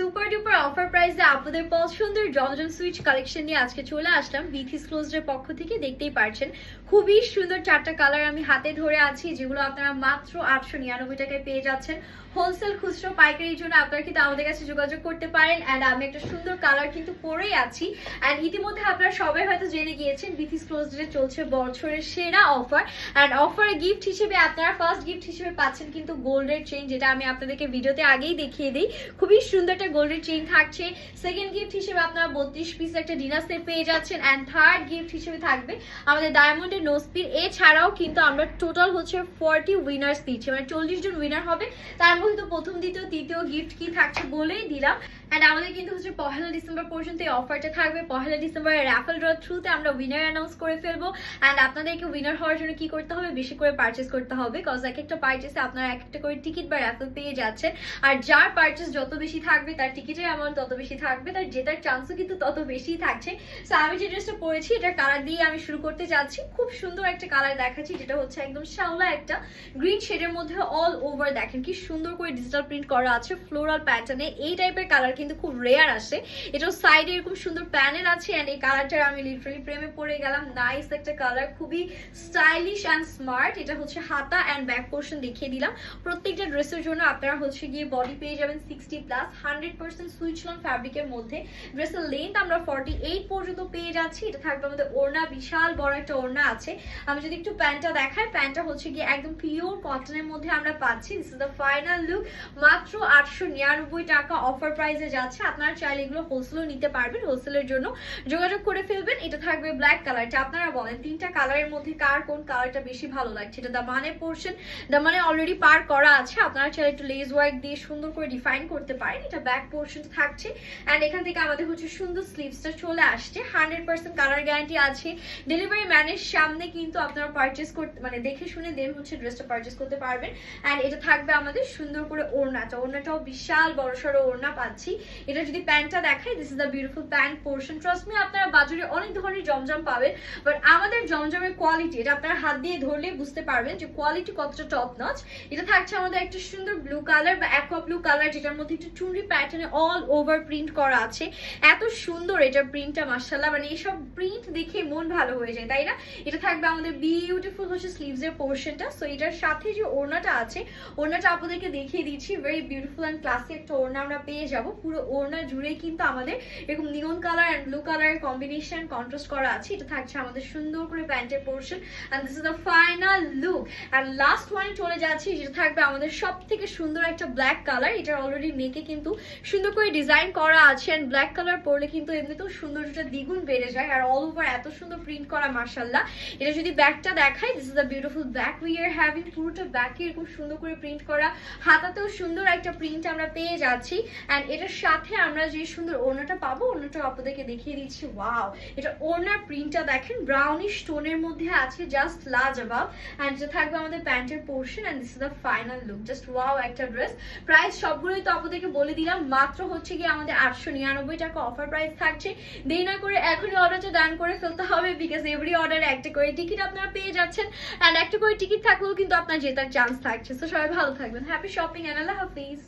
Super duper offer প্রাইসে আপনাদের পছন্দের জনজন সুইচ কালেকশন নিয়ে আজকে চলে আসলাম। বিথিস ক্লোজের পক্ষ থেকে দেখতেই পারছেন, খুবই সুন্দর চারটা কালার আমি হাতে ধরে আছি, যেগুলো আপনারা মাত্র আটশো নিরানব্বই টাকায় পেয়ে যাচ্ছেন। হোলসেল খুচরো পাইকারির জন্য আপনারা কিন্তু আমাদের কাছে যোগাযোগ করতে পারেন। অ্যান্ড আমি একটা সুন্দর কালার কিন্তু পরেই আছি। অ্যান্ড ইতিমধ্যে আপনারা সবাই হয়তো জেনে গিয়েছেন বিথিস ক্লোজে চলছে বছরের সেরা অফার অ্যান্ড অফারে গিফট হিসেবে আপনারা ফার্স্ট গিফট হিসেবে পাচ্ছেন কিন্তু গোল্ডের চেইন যেটা আমি আপনাদেরকে ভিডিওতে আগেই দেখিয়ে দিই। খুবই সুন্দর একটা গোল্ডের চেইন থাকছে। সেকেন্ড গিফট হিসেবে আপনারা বত্রিশ পিস একটা ডিনার সেট পেয়ে যাচ্ছেন। অ্যান্ড থার্ড গিফট হিসেবে থাকবে আমাদের ডায়মন্ডের নোসপির এছাড়াও কিন্তু আমরা টোটাল হচ্ছে ফর্টি উইনার্স দিচ্ছি। মানে চল্লিশ জন উইনার হবে। তার মধ্যে প্রথম, দ্বিতীয়, তৃতীয় গিফট কি থাকছে বলেই দিলাম। অ্যান্ড আমাদের কিন্তু হচ্ছে পহেলা ডিসেম্বর পর্যন্ত এই অফারটা থাকবে। পহেলা র্যাফেল ড্র থ্রুতে আমরা উইনার অ্যানাউন্স করে ফেলব। অ্যান্ড আপনাদেরকে উইনার হওয়ার জন্য কি করতে হবে? বেশি করে পারচেস করতে হবে। কজ এক একটা পারচেসে আপনারা এক একটা করে টিকিট বা র্যাফেল পেয়ে যাচ্ছেন। আর যার পারচেস যত বেশি থাকবে তার টিকিটের অ্যামাউন্ট তত বেশি থাকবে, তার জেতার চান্সও কিন্তু তত বেশি থাকছে। সো আমি যে ড্রেসটা পরেছি এটার কালার দিয়ে আমি শুরু করতে যাচ্ছি। খুব সুন্দর একটা কালার দেখাচ্ছি, যেটা হচ্ছে একদম শ্যাওলা একটা গ্রিন শেডের মধ্যে অল ওভার দেখেন, কি সুন্দর করে ডিজিটাল প্রিন্ট করা আছে ফ্লোরাল প্যাটার্নে এই টাইপের কালার কিন্তু খুব রেয়ার আসে। এটাও সাইডে এরকম সুন্দর প্যানেল আছে অ্যান্ড এই কালারটার আমি লিটারালি প্রেমে পড়ে গেলাম। নাইস একটা কালার খুবই স্টাইলিশ অ্যান্ড স্মার্ট এটা হচ্ছে হাতা অ্যান্ড ব্যাক পোর্শন দেখিয়ে দিলাম। প্রত্যেকটা ড্রেসের জন্য আপনারা হচ্ছে গিয়ে বডি পেয়ে যাবেন সিক্সটি প্লাস হান্ড্রেড পার্সেন্ট ফ্যাব্রিকের মধ্যে। ড্রেসের লেন্থ আমরা ফর্টি এইট পর্যন্ত পেয়ে যাচ্ছি। এটা থাকবে আমাদের ওড়না, বিশাল বড় একটা ওড়না আছে। আমি যদি একটু প্যান্টটা দেখাই, প্যান্টটা হচ্ছে গিয়ে একদম পিওর কটনের মধ্যে আমরা পাচ্ছি। This is the final look মাত্র আটশো নিরানব্বই টাকা অফার প্রাইসে যাচ্ছে। আপনারা চাইলে এগুলো হোলসেলও নিতে পারবেন। হোলসেলের জন্য যোগাযোগ করে ফেলবেন। এটা থাকবে ব্ল্যাক কালারটা আপনারা বলেন, তিনটা কালারের মধ্যে কার কোন কালারটা বেশি ভালো লাগছে? এটা দামানের পোর্শন দামানে অলরেডি পার করা আছে। আপনারা চাইলে একটু লেজ ওয়ার্ক দিয়ে সুন্দর করে ডিফাইন করতে পারেন। এটা ব্যাক পোর্শন থাকছে। অ্যান্ড এখান থেকে আমাদের হচ্ছে সুন্দর স্লিভসটা চলে আসছে। হান্ড্রেড পার্সেন্ট কালার গ্যারান্টি আছে। ডেলিভারি ম্যানের সামনে কিন্তু আপনারা পারচেস করতে মানে দেখে শুনে দেন হচ্ছে ড্রেসটা পারচেস করতে পারবেন। অ্যান্ড এটা থাকবে আমাদের সুন্দর করে ওড়নাটা ওড়নাটাও বিশাল বড় সড়ো ওড়না পাচ্ছি। এটা যদি প্যান্টটা দেখাই this is the beautiful pant portion trust me আপনারা বাজারে অনেক ধরনের জমজম পাবেন। বাট আমাদের জমজমের কোয়ালিটি এটা আপনারা হাত দিয়ে ধরলে বুঝতে পারবেন যে কোয়ালিটি কতটা টপ নচ এটা থাকছে আমাদের একটা সুন্দর ব্লু কালার বা অ্যাকোয়া ব্লু কালার যেটার মধ্যে একটু চুনরি প্যাটার্নে অল ওভার প্রিন্ট করা আছে। এত সুন্দর এটা প্রিন্টটা মার্শাল্লাহ মানে এইসব প্রিন্ট দেখে মন ভালো হয়ে যায়, তাই না? এটা থাকবে আমাদের বিউটিফুল হচ্ছে স্লিভস এর পোর্শনটা সো এটার সাথে যে ওড়নাটা আছে, ওড়নাটা আপনাদেরকে দেখিয়ে দিচ্ছি। ভেরি বিউটিফুল অ্যান্ড ক্লাসি একটা ওড়না আমরা পেয়ে যাব। পুরো ওড়না জুড়ে কিন্তু আমাদের এরকম নিয়ন কালার অ্যান্ড ব্লু কালারের কম্বিনেশন কন্ট্রাস্ট করা আছে। এটা থাকছে আমাদের সুন্দর করে প্যান্টের portion and this is the final look and last ওয়ানে চলে যাচ্ছি, যেটা থাকবে আমাদের সব থেকে সুন্দর একটা ব্ল্যাক কালার এটার অলরেডি নেকে কিন্তু সুন্দর করে ডিজাইন করা আছে অ্যান্ড ব্ল্যাক কালার পরলে কিন্তু এমনিতেও সৌন্দর্যটা দ্বিগুণ বেড়ে যায় আর অল ওভার এত সুন্দর প্রিন্ট করা মার্শাল্লাহ এটা যদি ব্যাকটা দেখাই this is the beautiful back we are having পুরোটা ব্যাকে এরকম সুন্দর করে প্রিন্ট করা। হাতাতেও সুন্দর একটা প্রিন্ট আমরা পেয়ে যাচ্ছি। অ্যান্ড এটার সাথে আমরা যে সুন্দর ওড়নাটা পাবো, ওড়নাটা আপনাদেরকে দেখিয়ে দিচ্ছি। ওয়াও এটা ওড়নার প্রিন্টটা দেখেন ব্রাউনিশ টোনের মধ্যে আছে জাস্ট লাজ লাজবাব অ্যান্ড যে থাকবে আমাদের প্যান্টের portion and this is the final look just wow একটা ড্রেস প্রাইস সবগুলোই তো আপনাদেরকে বলে দিলাম। মাত্র হচ্ছে গিয়ে আমাদের আটশো নিরানব্বই টাকা অফার প্রাইস থাকছে। দেরি না করে এখনই অর্ডারটা ডান করে ফেলতে হবে বিকজ এভরি অর্ডার একটা করে টিকিট আপনারা পেয়ে যাচ্ছেন। অ্যান্ড একটা করে টিকিট থাকলেও কিন্তু আপনার জেতার চান্স থাকছে। তো সবাই ভালো থাকবেন। হ্যাপি শপিং অ্যান্ড আল্লাহ হাফিজ।